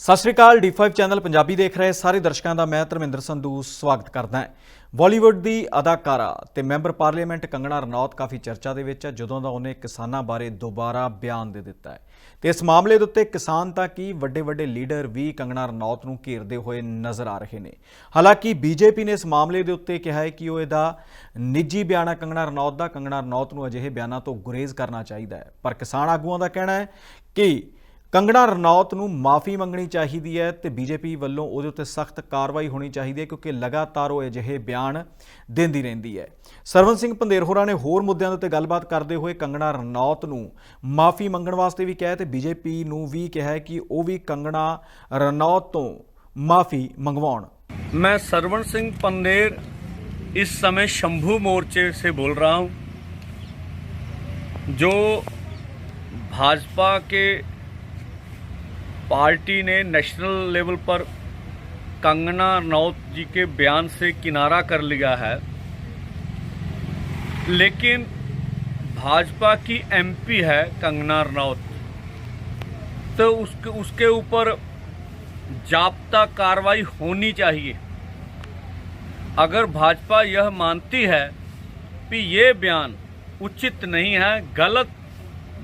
ਸਤਿ ਸ਼੍ਰੀ ਅਕਾਲ D5 channel Punjabi ਦੇਖ ਰਹੇ ਸਾਰੇ ਦਰਸ਼ਕਾਂ ਦਾ ਮੈਂ ਧਰਮਿੰਦਰ ਸੰਧੂ ਸਵਾਗਤ ਕਰਦਾ ਹਾਂ। ਬਾਲੀਵੁੱਡ ਦੀ ਅਦਾਕਾਰਾ ਤੇ ਮੈਂਬਰ ਪਾਰਲੀਮੈਂਟ ਕੰਗਣਾ ਰਣੌਤ ਕਾਫੀ ਚਰਚਾ ਦੇ ਵਿੱਚ ਹੈ, ਜਦੋਂ ਦਾ ਉਹਨੇ ਕਿਸਾਨਾਂ ਬਾਰੇ ਦੁਬਾਰਾ ਬਿਆਨ ਦੇ ਦਿੱਤਾ ਹੈ। ਤੇ ਇਸ ਮਾਮਲੇ ਦੇ ਉੱਤੇ ਕਿਸਾਨ ਤਾਂ ਕੀ ਵੱਡੇ ਵੱਡੇ ਲੀਡਰ ਵੀ ਕੰਗਣਾ ਰਣੌਤ ਨੂੰ ਘੇਰਦੇ ਹੋਏ ਨਜ਼ਰ ਆ ਰਹੇ ਨੇ। ਹਾਲਾਂਕਿ ਬੀਜੇਪੀ ਨੇ ਇਸ ਮਾਮਲੇ ਦੇ ਉੱਤੇ ਕਿਹਾ ਹੈ ਕਿ ਉਹ ਇਹਦਾ ਨਿੱਜੀ ਬਿਆਨ ਹੈ ਕੰਗਣਾ ਰਣੌਤ ਦਾ। ਕੰਗਣਾ ਰਣੌਤ ਨੂੰ ਅਜਿਹੇ ਬਿਆਨਾਂ ਤੋਂ ਗੁਰੇਜ਼ ਕਰਨਾ ਚਾਹੀਦਾ ਹੈ। ਪਰ ਕਿਸਾਨ ਆਗੂਆਂ ਦਾ ਕਹਿਣਾ ਹੈ ਕਿ ਕੰਗਣਾ ਰਣੌਤ ਨੂੰ ਮਾਫੀ ਮੰਗਣੀ ਚਾਹੀਦੀ ਹੈ ਤੇ ਬੀਜੇਪੀ ਵੱਲੋਂ ਉਹਦੇ ਉੱਤੇ ਸਖਤ ਕਾਰਵਾਈ ਹੋਣੀ ਚਾਹੀਦੀ ਹੈ ਕਿਉਂਕਿ ਲਗਾਤਾਰ ਉਹ ਅਜਿਹੇ ਬਿਆਨ ਦਿੰਦੀ ਰਹਿੰਦੀ ਹੈ ਸਰਵਨ ਸਿੰਘ ਪੰਦੇਰ ਹੋਰਾਂ ਨੇ ਹੋਰ ਮੁੱਦਿਆਂ ਦੇ ਉੱਤੇ ਗੱਲਬਾਤ ਕਰਦੇ ਹੋਏ ਕੰਗਣਾ ਰਣੌਤ ਨੂੰ ਮਾਫੀ ਮੰਗਣ ਵਾਸਤੇ ਵੀ ਕਿਹਾ ਹੈ ਤੇ ਬੀਜੇਪੀ ਨੂੰ ਵੀ ਕਿਹਾ ਹੈ ਕਿ ਉਹ ਵੀ ਕੰਗਣਾ ਰਣੌਤ ਤੋਂ ਮਾਫੀ ਮੰਗਵਾਉਣ मैं सरवण सिंह पंदेर इस समय शंभू मोर्चे से बोल रहा हूं जो भाजपा के पार्टी ने नेशनल लेवल पर कंगना रनौत जी के बयान से किनारा कर लिया है। लेकिन भाजपा की एमपी है कंगना रनौत। तो उसके उसके ऊपर जाप्ता कार्रवाई होनी चाहिए। अगर भाजपा यह मानती है कि ये बयान उचित नहीं है, गलत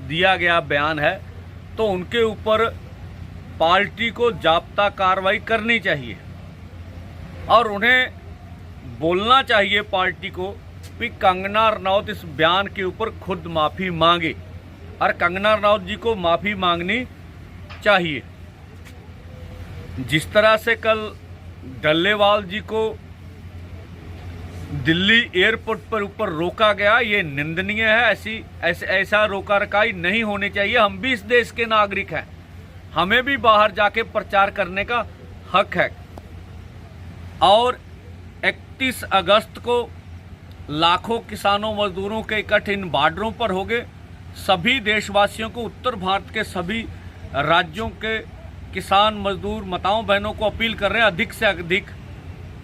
दिया गया बयान है तो उनके ऊपर पार्टी को जाप्ता कार्रवाई करनी चाहिए और उन्हें बोलना चाहिए पार्टी को कि कंगना रनौत इस बयान के ऊपर खुद माफ़ी मांगे और कंगना रनौत जी को माफ़ी मांगनी चाहिए। जिस तरह से कल डल्लेवाल जी को दिल्ली एयरपोर्ट पर ऊपर रोका गया, ये निंदनीय है। ऐसी, ऐसे रोका रकाई नहीं होनी चाहिए। हम भी इस देश के नागरिक हैं। हमें भी बाहर जाके प्रचार करने का हक है। और 31 अगस्त को लाखों किसानों मजदूरों के इकट्ठ इन बार्डरों पर हो गए। सभी देशवासियों को उत्तर भारत के सभी राज्यों के किसान मजदूर, माताओं, बहनों को अपील कर रहे हैं, अधिक से अधिक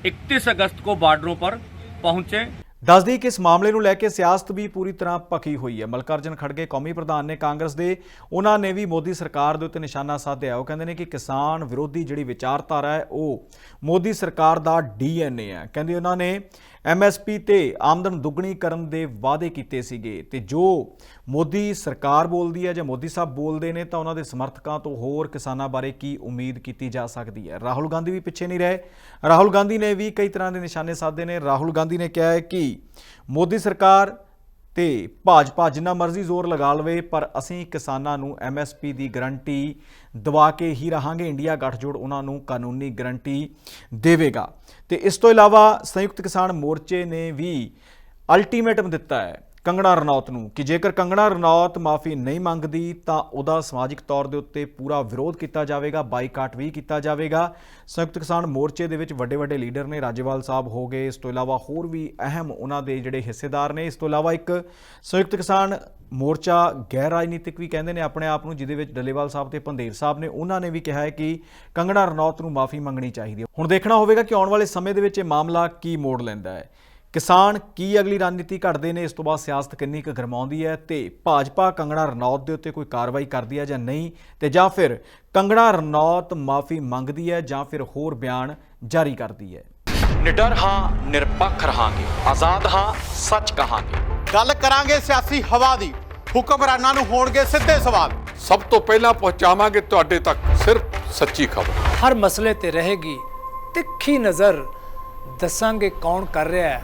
31 अगस्त को बार्डरों पर पहुँचे। ਦੱਸਦੀ ਕਿ ਇਸ ਮਾਮਲੇ ਨੂੰ ਲੈ ਕੇ ਸਿਆਸਤ ਵੀ ਪੂਰੀ ਤਰ੍ਹਾਂ ਪੱਕੀ ਹੋਈ ਹੈ। ਮਲਕਾਰਜਨ ਖੜਗੇ, ਕੌਮੀ ਪ੍ਰਧਾਨ ਨੇ ਕਾਂਗਰਸ ਦੇ। ਉਹਨਾਂ ਨੇ ਵੀ ਮੋਦੀ ਸਰਕਾਰ ਦੇ ਉੱਤੇ ਨਿਸ਼ਾਨਾ ਸਾਧਿਆ। ਉਹ ਕਹਿੰਦੇ ਨੇ ਕਿ ਕਿਸਾਨ ਵਿਰੋਧੀ ਜਿਹੜੀ ਵਿਚਾਰਧਾਰਾ ਹੈ, ਉਹ ਮੋਦੀ ਸਰਕਾਰ ਦਾ ਡੀਐਨਏ ਹੈ। ਕਹਿੰਦੇ ਉਹਨਾਂ ਨੇ ਐਮਐਸਪੀ ਤੇ ਆਮਦਨ ਦੁੱਗਣੀ ਕਰਨ ਦੇ ਵਾਅਦੇ ਕੀਤੇ ਸੀਗੇ ਤੇ ਜੋ ਮੋਦੀ ਸਰਕਾਰ ਬੋਲਦੀ ਹੈ ਜਾਂ ਮੋਦੀ ਸਾਹਿਬ ਬੋਲਦੇ ਨੇ ਤਾਂ ਉਹਨਾਂ ਦੇ ਸਮਰਥਕਾਂ ਤੋਂ ਹੋਰ ਕਿਸਾਨਾਂ ਬਾਰੇ ਕੀ ਉਮੀਦ ਕੀਤੀ ਜਾ ਸਕਦੀ ਹੈ? ਰਾਹੁਲ ਗਾਂਧੀ ਵੀ ਪਿੱਛੇ ਨਹੀਂ ਰਹੇ। ਰਾਹੁਲ ਗਾਂਧੀ ਨੇ ਵੀ ਕਈ ਤਰ੍ਹਾਂ ਦੇ ਨਿਸ਼ਾਨੇ ਸਾਧੇ ਨੇ। ਰਾਹੁਲ ਗਾਂਧੀ ਨੇ ਕਿਹਾ ਹੈ ਕਿ ਮੋਦੀ ਸਰਕਾਰ ਤੇ ਭਾਜਪਾ ਜਿੰਨਾ ਮਰਜ਼ੀ ਜ਼ੋਰ ਲਗਾ ਲਵੇ, ਪਰ ਅਸੀਂ ਕਿਸਾਨਾਂ ਨੂੰ ਐਮਐਸਪੀ ਦੀ ਗਰੰਟੀ ਦਵਾ ਕੇ ਹੀ ਰਹਾਂਗੇ। ਇੰਡੀਆ ਗੱਠਜੋੜ ਉਹਨਾਂ ਨੂੰ ਕਾਨੂੰਨੀ ਗਰੰਟੀ ਦੇਵੇਗਾ। ਤੇ ਇਸ ਤੋਂ ਇਲਾਵਾ ਸੰਯੁਕਤ ਕਿਸਾਨ ਮੋਰਚੇ ਨੇ ਵੀ ਅਲਟੀਮੇਟਮ ਦਿੱਤਾ ਹੈ ਕੰਗਣਾ ਰਣੌਤ ਨੂੰ, ਕਿ ਜੇਕਰ ਕੰਗਣਾ ਰਣੌਤ ਮਾਫੀ ਨਹੀਂ ਮੰਗਦੀ, ਤਾਂ ਉਹਦਾ ਸਮਾਜਿਕ ਤੌਰ ਦੇ ਉੱਤੇ ਪੂਰਾ ਵਿਰੋਧ ਕੀਤਾ ਜਾਵੇਗਾ, ਬਾਈਕਾਟ ਵੀ ਕੀਤਾ ਜਾਵੇਗਾ। ਸੰਯੁਕਤ ਕਿਸਾਨ ਮੋਰਚੇ ਦੇ ਵਿੱਚ ਵੱਡੇ ਵੱਡੇ ਲੀਡਰ ਨੇ ਰਾਜੇਵਾਲ ਸਾਹਿਬ ਹੋ ਗਏ, ਇਸ ਤੋਂ ਇਲਾਵਾ ਹੋਰ ਵੀ ਅਹਿਮ ਉਹਨਾਂ ਦੇ ਜਿਹੜੇ ਹਿੱਸੇਦਾਰ ਨੇ, ਇਸ ਤੋਂ ਇਲਾਵਾ ਇੱਕ ਸੰਯੁਕਤ ਕਿਸਾਨ ਮੋਰਚਾ ਗੈਰ ਰਾਜਨੀਤਿਕ ਵੀ ਕਹਿੰਦੇ ਨੇ ਆਪਣੇ ਆਪ ਨੂੰ, ਜਿਹਦੇ ਵਿੱਚ ਡੱਲੇਵਾਲ ਸਾਹਿਬ ਤੇ ਪੰਦੇਰ ਸਾਹਿਬ ਨੇ, ਉਹਨਾਂ ਨੇ ਵੀ ਕਿਹਾ ਹੈ ਕਿ ਕੰਗਣਾ ਰਣੌਤ ਨੂੰ ਮਾਫੀ ਮੰਗਣੀ ਚਾਹੀਦੀ ਹੈ। ਹੁਣ ਦੇਖਣਾ ਹੋਵੇਗਾ ਕਿ ਆਉਣ ਵਾਲੇ ਸਮੇਂ ਦੇ ਵਿੱਚ ਇਹ ਮਾਮਲਾ ਕੀ ਮੋੜ ਲੈਂਦਾ ਹੈ। ਕਿਸਾਨ ਕੀ ਅਗਲੀ ਰਣਨੀਤੀ ਘੜਦੇ ਨੇ? ਇਸ ਤੋਂ ਬਾਅਦ ਸਿਆਸਤ ਕਿੰਨੀ ਕੁ ਗਰਮਾਉਂਦੀ ਹੈ? ਤੇ ਭਾਜਪਾ ਕੰਗਣਾ ਰਣੌਤ ਦੇ ਉੱਤੇ ਕੋਈ ਕਾਰਵਾਈ ਕਰਦੀ ਹੈ ਜਾਂ ਨਹੀਂ? ਤੇ ਜਾਂ ਫਿਰ ਕੰਗਣਾ ਰਣੌਤ ਮਾਫੀ ਮੰਗਦੀ ਹੈ ਜਾਂ ਫਿਰ ਹੋਰ ਬਿਆਨ ਜਾਰੀ ਕਰਦੀ ਹੈ? ਨਿਡਰ ਹਾਂ ਨਿਰਪੱਖ ਰਹਾਂਗੇ। ਆਜ਼ਾਦ ਹਾਂ ਸੱਚ ਕਹਾਂਗੇ। ਗੱਲ ਕਰਾਂਗੇ ਸਿਆਸੀ ਹਵਾ ਦੀ। ਹੁਕਮਰਾਨਾਂ ਨੂੰ ਹੋਣਗੇ ਸਿੱਧੇ ਸਵਾਲ। ਸਭ ਤੋਂ ਪਹਿਲਾਂ ਪਹੁੰਚਾਵਾਂਗੇ ਤੁਹਾਡੇ ਤੱਕ ਸਿਰਫ ਸੱਚੀ ਖਬਰ। ਹਰ ਮਸਲੇ ਤੇ ਰਹੇਗੀ ਤਿੱਖੀ ਨਜ਼ਰ। ਦੱਸਾਂਗੇ ਕੌਣ ਕਰ ਰਿਹਾ ਹੈ?